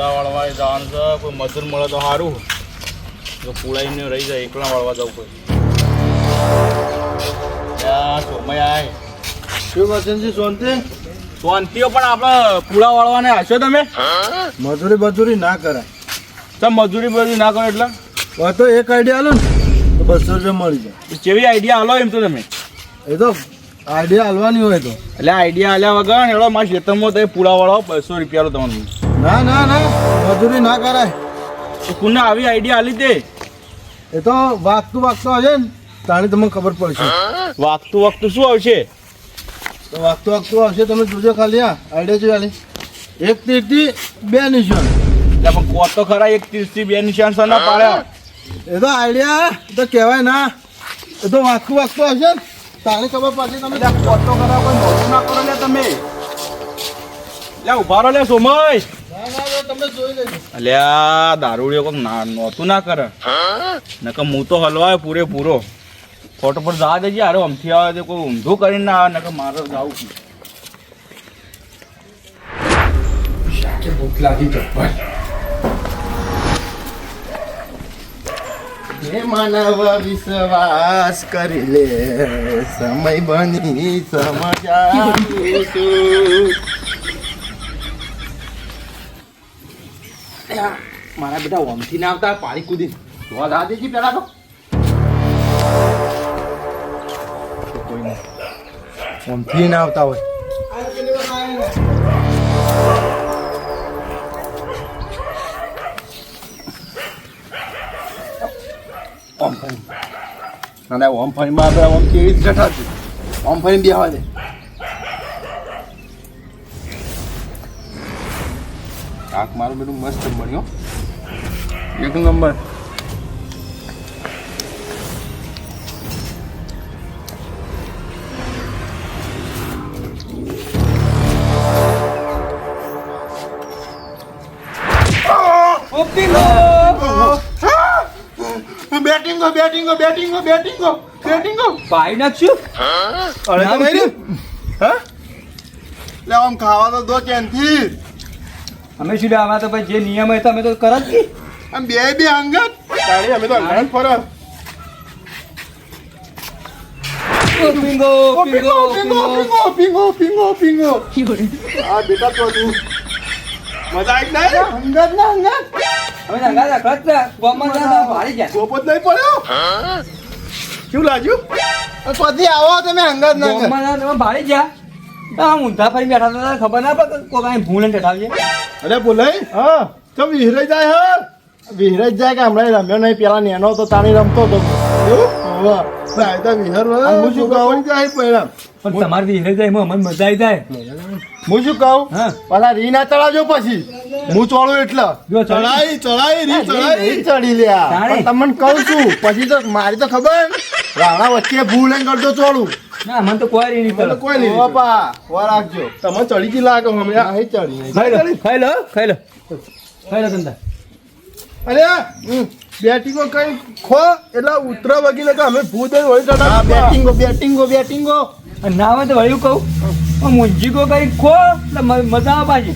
પુલા વાળવા જવાનું છે કોઈ મજૂર મળે તો સારું જો પુલાઈને રહી જાય એકલા વાળવા જવું કોઈ સોમય આય. શું વચનજી શાંતિ? શાંતિઓ પણ આપણે વાળવાને હશો તમે? મજૂરી બજૂરી ના કરાય. તમે મજૂરી બજૂરી ના કરો એટલે? તો એક આઈડિયા આલો ને તો બસો રૂપિયા મળી જાય. કેવી આઈડિયા હાલો એમ તો તમે? એ તો આઈડિયા હાલવાની હોય તો. એટલે આઈડિયા હાલ્યા વગર એડો મારા ખેતરમાં તો પુલા વાળો બસો રૂપિયા તમને. ના ના ના મજૂરી ના કરાય. કુને આવી આઈડિયા આલી તે એ તો વાગતું વાગતું આવશે ને તાણી તમને ખબર પડશે. વાગતું વાગતું શું આવશે? તો વાગતું વાગતું આવશે તમે જોજો ખાલી આ આઈડિયા જો ખાલી એક તીરથી બે નિશાન. એટલે પણ કોટ તો ખરા એક ત્રીસથી બે નિશાન ના પાડ્યા એ તો આઈડિયા તો કહેવાય ના. એ તો વાગતું વાગતું આવશે ને તાણી ખબર પડશે તમે એટલે તો ખરા કોઈ મોટું ના કરો લે તમે. લે ઊભા રહો લે સોમય. અલ્યા દારૂડિયો કોક નહોતું ના કરે. નકર તો હલવાય પૂરેપૂરો. ફોટો પર જવા દેજે અરે આમથી આવે કોઈ ઊંધું કરીને ના આવે વિશ્વાસ કરી લે. સમય બની સમજાવીશું મારા બેટા ઓમથી ના આવતા પાણી કૂદી જોવા જવા દેજે પેલા તો. કોઈ નહીં ઓમથી ના આવતા હોય. ઓમ ફરી ના ના, ઓમ ફરી માં આપણે ઓમ કેવી રીતે જઠાતું ઓમ ફરી બેહવા દે. આંખ મારું બધું મસ્ત બન્યો. એક નંબર. બેટિંગો બેટિંગો બેટિંગો બેટિંગો બેટિંગો. પાઈ નાખ્યું અરે તો નહીં હા? લે આમ ખાવા તો દો કેનથી અમે શું આવા તો ભાઈ જે નિયમ હોય તો અમે તો કર જ આમ બે બે અંગત? તાળી અમે તો અંગત ફરો. પિંગો ઓ પિંગો પિંગો પિંગો પિંગો. પિંગો પિંગો આ બેટા તો તું મજા આવી અંગત ના અંગત. અમે છે ગોમાં ના ભારી ગયા. ગોપત નહીં પડ્યો? શું લાગ્યું? પછી આવો તમે અંગત ના અંગત ગોમાં ના ભારી ગયા. આ ઊંધા ફરી બેઠા હતા ખબર ના પડે કોઈ કાંઈ ભૂલ ને ઠાવજે અરે બોલાય હા. તો વિહરાઈ જાય હા? વિહરાઈ જાય કે હમણાં રમ્યો નહીં? પેલા નેનો તો તાણી રમતો હતો એવું? વાહ ભાઈ તો શું કહું? પણ તમારે વિહરે જાય એમાં અમને મજા આવી જાય. હું શું કહું? હા. પેલા રી ના ચડાવજો પછી. હું ચોળું એટલે. ચડાઈ ચડાઈ રી ચડાઈ. ચડી લ્યા. તમને કહું છું પછી તો મારી તો ખબર. રાણા વચ્ચે ભૂલ એમ કરજો ચોળું ના મને તો કોઈ નહીં મને કોઈ નહીં બાપા વા રાખજો. તમે ચડી ગઈ લાગે હમણાં. અહીં ચડી ખાઈ લો ખાઈ લો ખાઈ લો. ખાઈ અરે હમ, બેટિંગો કઈ ખો? એટલે ઉતરા વગીલે કે અમે ભૂત હોય ચડા બેટિંગો બેટિંગો બેટિંગો. અને ના હોય તો વળ્યું કહું? પણ મુંજી કો કઈ ખો? એટલે મજા આવે પાછી.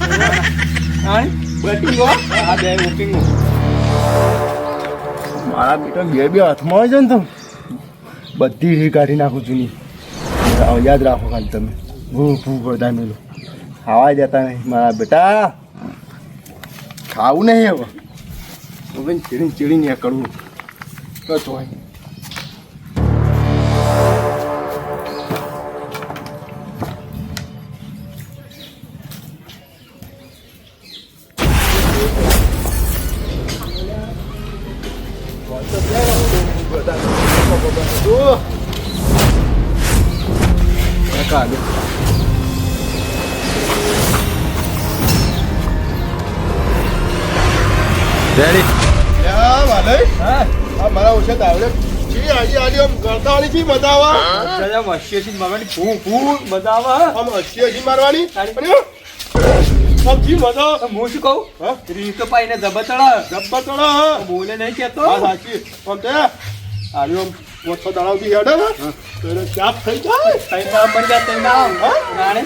હા? બેટિંગો? આ બે વોકિંગ મારા બેટા બે બે હાથમાં હોય છે ને તો બધી કાઢી નાખું છું ની આવો યાદ રાખો ખાલી તમે. ભૂ બધા મેલું ખાવા જતા નહીં, મારા બેટા. ખાવું નહીં હવે. હવે ચીડી ચીડી ને કરવું તો ચોય કાઢો. રેડી યા વાલય હા. આ મારા ઓછા તાવડે. ચી આજી આજી આમ ગરદાવાળી ચી મજા આવે ચાલો મસ્યથી મારવાની ભૂ ભૂ મજા આવે આમ હસી મારવાની. ચી મજા હું શું કહું? હા? રીત પાઈને ચડો હા. બોલે નહીં કેતો હા સાચી. આમ તે. આર્યો ઓછો દાડા બી હેડે ને. તો એને ચાપ થઈ જાય. તઈ ના મળી જાય તેમ. રાણે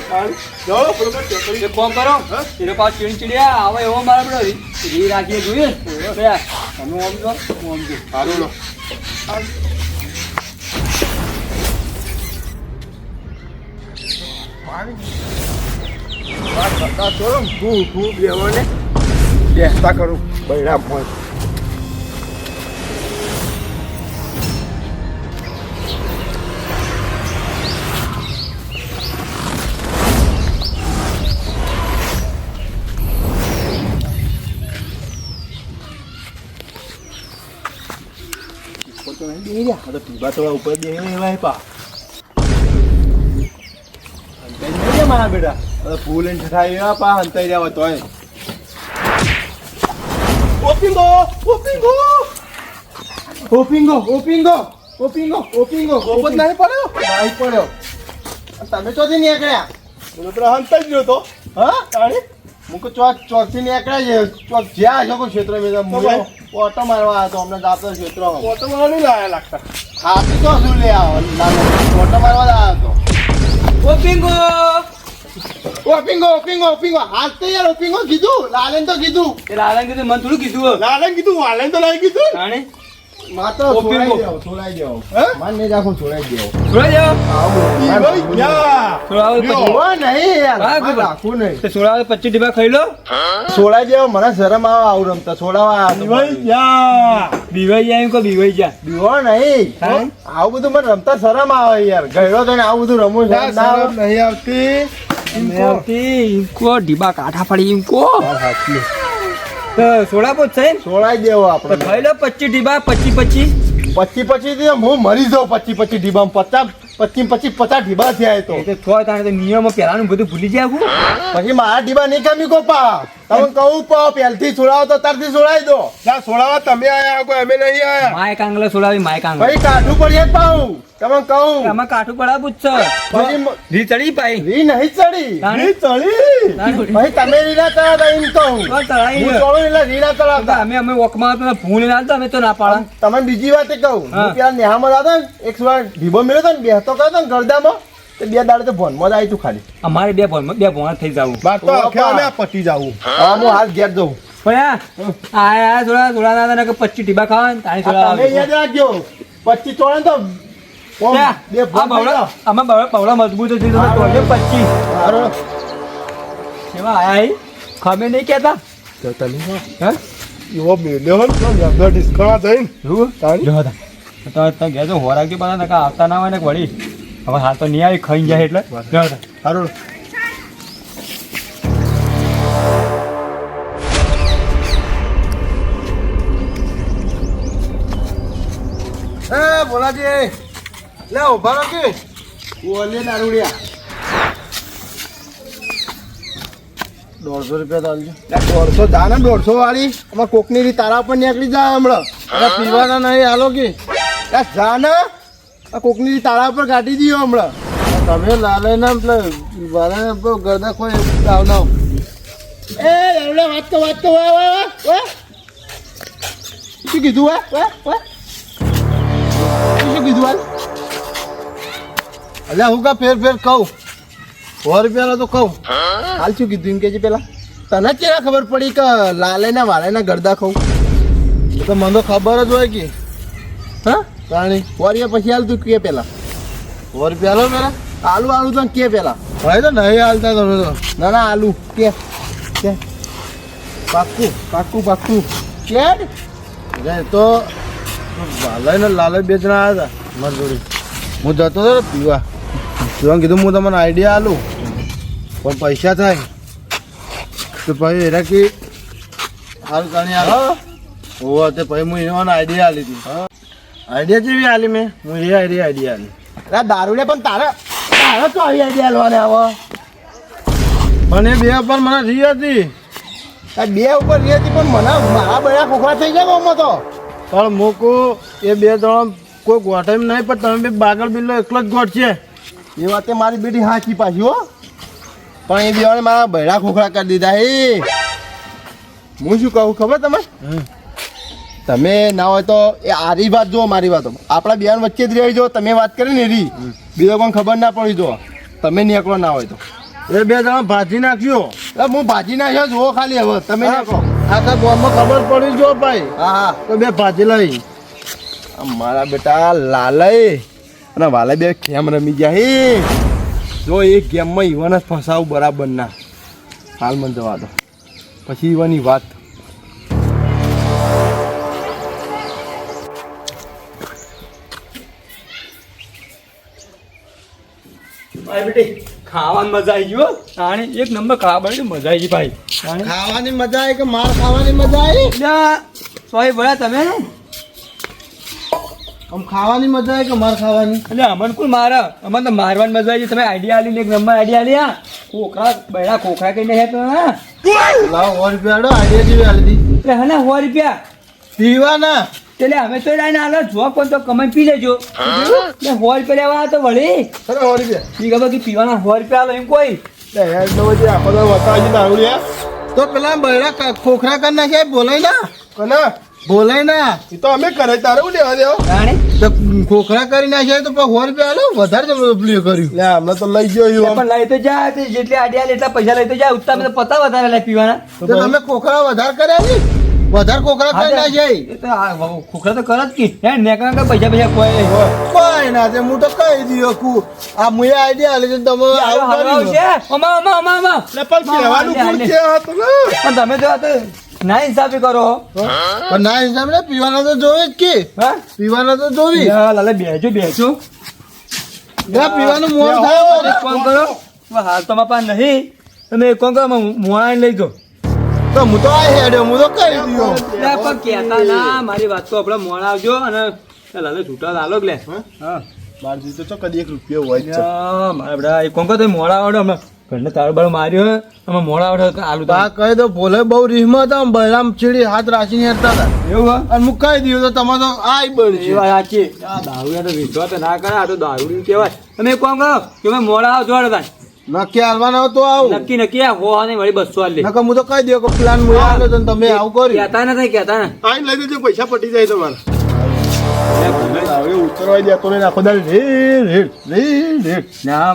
જો બરોબર ચકરી એક ફોન કરો. એ લોકો ચીડચીડિયા આવે એવો મારે બડો રી રાખીએ જોઈએ. તમે ઓમ જો ઓમ જો. સારું લો. તું તું બેવાને બેસતા કરું બૈરા ફોન તો નહીં બેહી રહ્યા. તો પીવા તો ઉપર નહીં પડ્યો નહીં પડ્યો તમે ચોથી નીકળ્યા તો પેલા હંતાઈ જ રહ્યો તો હા હું તો ચોક ચોકથી એકડા છે. ચોક જ્યાં છો કોઈ ક્ષેત્ર મેં તો ઓટો મારવા આવ્યો તો અમને જાતો ક્ષેત્ર ઓટો મારવા નહીં લાયા લાગતા. હાથી તો શું લે આવો? ઓટો મારવા જ આવ્યો તો. ઓ પિંગો! ઓપિંગો ઓપિંગો ઓપિંગો હાથ તો યાર ઓપિંગો કીધું. લાલેન તો કીધું. એ લાલન કીધું મને થોડું કીધું લાલેન કીધું વાલેન તો નહીં કીધું. માત્ર છોડાઈ દેવો છોડાઈ દેવો. માન નહીં છોડાઈ દેવો. છોડા દેવો? આવું છોડાવો પછી. નહીં યાર હા, માન ગોબર. રાખવું નહીં. તે છોડાવો તો પચીસ ડીબા ખાઈ લો. છોડાઈ દેવો મને શરમ આવે આવું રમતા છોડાવા બીવાઈ જાય એમ કહો બીવાઈ જા. બીવો નહીં? આવું બધું મને રમતા શરમ આવે યાર. ગયડો તો આવું બધું રમવું ના નહીં આવતી. આવતી ઇમકો ડીબા કાઠા પડી ઇમકો તો સોડા પોત છે? છોડાઈ દેવો આપણે ખાઈ લો પચીસ ડીબા પચી પચી પચી પચી હું મરી જાઉં પચી પચી ઢીબામાં. પચાસ પચી પચી પચાસ ઢીબા થયા તો. તો નિયમો પહેલાનું બધું ભૂલી જાય પછી મારા ડીબા નહીં કામી કો પા તમે કહું પા પહેલથી છોડાવો તો તારથી સુડાવી દો. ના છોડાવા તમે આયા કોઈ અમે નહીં આયા. માય કાંગલા સુડાવી માય કાંગલા. ભાઈ કાઠું પડીએ જ પાઉં. તમે કહું. આમાં કાઠું પડા પૂછો રી ચડી પાઈ રી નહીં ચડી. રી ચડી. ભાઈ તમે રીના ચડાતા એમ કહું. તો હું ગયો. એટલે રીના તો ચડાવતા. અમે અમે વોકમાં હતા, ભૂલ ના અમે તો ના પાડા. તમે બીજી વાત કહું. હું. પેલા નેહામાં જતો ને એક વાર ઢીબો મેળ્યો હતો ને બેસતો કરતો હતો ને ગરદામાં. તે બે દાડે તો ભોનમાં જ આવી તું ખાલી. અમારે બે ભણ બે ભણ થઈ જવું. બાર તો અમે પટી જાવું. હા હું હાલ ઘેર જઉં પણ આ આ થોડા થોડા ના તને પચીસ ટીબા ખાવા ને તાણી થોડા અમે યાદ રાખજો. પચીસ ચોળે તો બાવળા મજબૂત હતી તો તોડે પચીસ. હારો. આયા? ખમે નહીં કહેતા? તો તને હે. એવો મેલ્યો હોય ને ડિસ્કાઉન્ટ જઈને એવું? તાણી? તો તમે ઘેર હોરાકી નકા આવતા ના હોય ને વળી. હવે હા તો નહીં આવી ખાઈ જાય એટલે. સારું એ બોલાજી. લે ઊભા રહો કે. ઓલે દારૂડિયા દોઢસો રૂપિયા તો આલજો દોઢસો જા ને દોઢસો વાળી. આમાં કોકની તારા પણ નીકળી જાય હમણાં. પીવાના નહીં હાલો કે. જા ને. આ કોકની તાળા પર કાઢી દીધો હમણાં. તમે લાલે ના એટલે વાળા ગરદા કોઈ આવ ના એ એવડે વાત તો વાત તો વાહ વાહ વાહ શું કીધું વાહ વાહ વાહ શું કીધું હાલ અલ્યા હું કા ફેર ફેર કહું? સો રૂપિયાનો તો કહું. હાલ શું કીધું એમ કે પેલા. તને કેવા ખબર પડી કે લાલે ના વાલે ના ગરદા ખાઉં તો મને તો ખબર જ હોય કે. હા? તાણી વરિયા પછી હાલ તું કે પેલા? વર પેલો પેલા? આલુ આલુ તો કે પેલા? ભાઈ તો નહીં હાલતા તમે તો. ના ના આલુ કે કે. પાક્કું પાક્કું પાક્કું. કે? તો લાલય ને લાલય બે જણા આવ્યા હતા મારી જોડે. હું જતો હતો પીવા. પીવાનું કીધું હું તમને આઈડિયા આલું પણ પૈસા થાય. તો પછી એના કે સારું કાણી આલો હોવા તે પછી હું એનો આઈડિયા આલી હતી આઈડિયા જેવી આલી મેં. હું એ આઈડિયા આઈડિયા આલી. અરે દારૂને પણ તારે તારે તો આવી આઈડિયા આલવાને આવો એ બે ઉપર મને રી હતી. આ બે ઉપર રી હતી પણ મને મારા બધા ખોખરા થઈ ગયા આમાં તો. પણ મોકો એ બે ત્રણ કોઈ ગોઠાઈ નહીં પણ તમે બે બાગળ બિલ્લો એકલો જ ગોઠ છે એ વાતે મારી બેટી હાચી પાછી હો. પણ એ બેવાને મારા બૈરા ખોખરા કરી દીધા. હે. હું શું કહું ખબર તમે તમે ના હોય તો એ આરી વાત જુઓ મારી વાતો. આપણા બેન વચ્ચે જ રહી જો તમે વાત કરી ને રી બીજો કોણ ખબર ના પડી જો તમે નીકળો ના હોય તો. એ બે જણા ભાજી નાખ્યો. હું ભાજી નાખ્યો જુઓ ખાલી હવે તમે નાખો. આખા ગામમાં ખબર પડી જો ભાઈ. હા હા. તો બે ભાજી લઈ. આ મારા બેટા લાલય અને વાલે બે ગેમ રમી ગયા હે. જો એ ગેમમાં ઈવન જ ફસાવું બરાબર ના. હાલ મને જવા દો. પછી ઈવાની વાત. ભાઈ બેટી ખાવાની મજા આવી ગયો એક નંબર ખાવાની મજા આવી ભાઈ. ખાવાની મજા આવે કે માર ખાવાની મજા આવી સોય ભળ્યા તમે. આમ ખાવાની મજા આવી કે માર ખાવાની? એટલે અમન કોણ મારા અમન તો મારવાની મજા આવી તમે આઈડિયા આલી એક નંબર આઈડિયા આલી આ ખોખરા બૈરા ખોખરા કહીને હે તો હો. લાવો સો રૂપિયા આઈડિયા જેવી આલી દી. એટલે હે ને સો રૂપિયા. પીવાના? એટલે અમે તો લઈને આલો જો પણ તો કમાઈ પી લેજો. ને સો રૂપિયા લેવા તો વળી. ખરે સો રૂપિયા ઈ કે પીવાના સો રૂપિયા આલો એમ કોઈ. લે જે તો પેલા બૈરા ખોખરા કરી નાખ્યા બોલાય ના. કના? બોલાય ના. એ તો અમે કરે તારે હું લેવા દેવો. તો ખોખરા કરી નાખ્યા તો સો રૂપિયા આલો વધારે જબરદસ્તી કર્યું. લે અમે તો લઈ ગયો એવું પણ લઈ તો જા જેટલી આડિયા એટલા પૈસા લઈ તો જા. ઉત્તા મેં તો પતા વધારે લે પીવાના. તો તમે ખોખરા વધારે કર્યા ને વધારે ખોખરા કરી નાખ્યા એ તો આ તો કરત કે. હે નેકરા કે પૈસા પૈસા કોઈ. કોઈ ના તે હું તો કહી દીયો કુ આ મુએ આઈડિયા આલી છે તમે આવું કર્યું છે અમા અમા અમા અમા. લે પણ કહેવાનું કોણ કે હતો ને? પણ તમે જો આ ના હિસાબે કરો. પણ ના હિસાબ ને પીવાના તો જોવે જ કે. હા? પીવાના તો જોવી. હા લાલે બેજો બેજો ના પીવાનું મોર થાય કોણ કરો. હાલ તો મારા પાસે નહીં. તમે કામ કરો મોણા લઈ દો તો હું તો હેડ્યો હું તો કહી દીધો. પણ કહેતા ના મારી વાત તો આપણે મોણા આવજો અને લાલે છૂટા લાલો લે. હા? બાર જીતો તો કદી એક રૂપિયો હોય છે. મારા બધા એક કામ કરો મોડા આવડો હમણાં ઘરને તારો બાર માર્યો અમે મોડા આવડો આલુ તો. કહી દો ભોલે બહુ રીહમાં આમ ચીડી હાથ રાખીને હેરતા હતા. એવું અને હું કહી દીધું તો તમારે તો આય એ છે. વાત સાચી. આ દારૂ તો વિશ્વાસ ના કરે આ તો દારૂ કહેવાય તમે કોમ કરો તમે મોડા આવો જોડે તાન નક્કી હાલવાનો તો આવું. નક્કી નક્કી આ હો અને વળી બસો હાલ નકર હું તો કહી દઉં કે પ્લાન મુએ આલ્યો તો તમે આવું કર્યું. કહેતા નથી કહેતા ને આઈ લઈ દેજો પૈસા પટી જાય તમારા.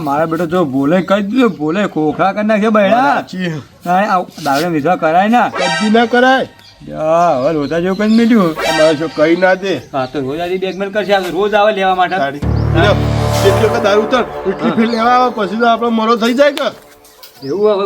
મારા બેટો જો બોલે કહી દીધું બોલે ખોખરા કરી નાખે આ દારૂ વિશ્વાસ કરાય ના. કદી ના કરાય. હવે રોતા જેવું કઈ મીઠ્યું કઈ ના દે. હા તો રોજ આજી બેગમેલ કરશે રોજ આવે લેવા માટે. લ્યો, વખત દારૂ ઉતર એટલી ફેર લેવા આવે પછી તો આપણો મોરો થઈ જાય કે. એવું હવે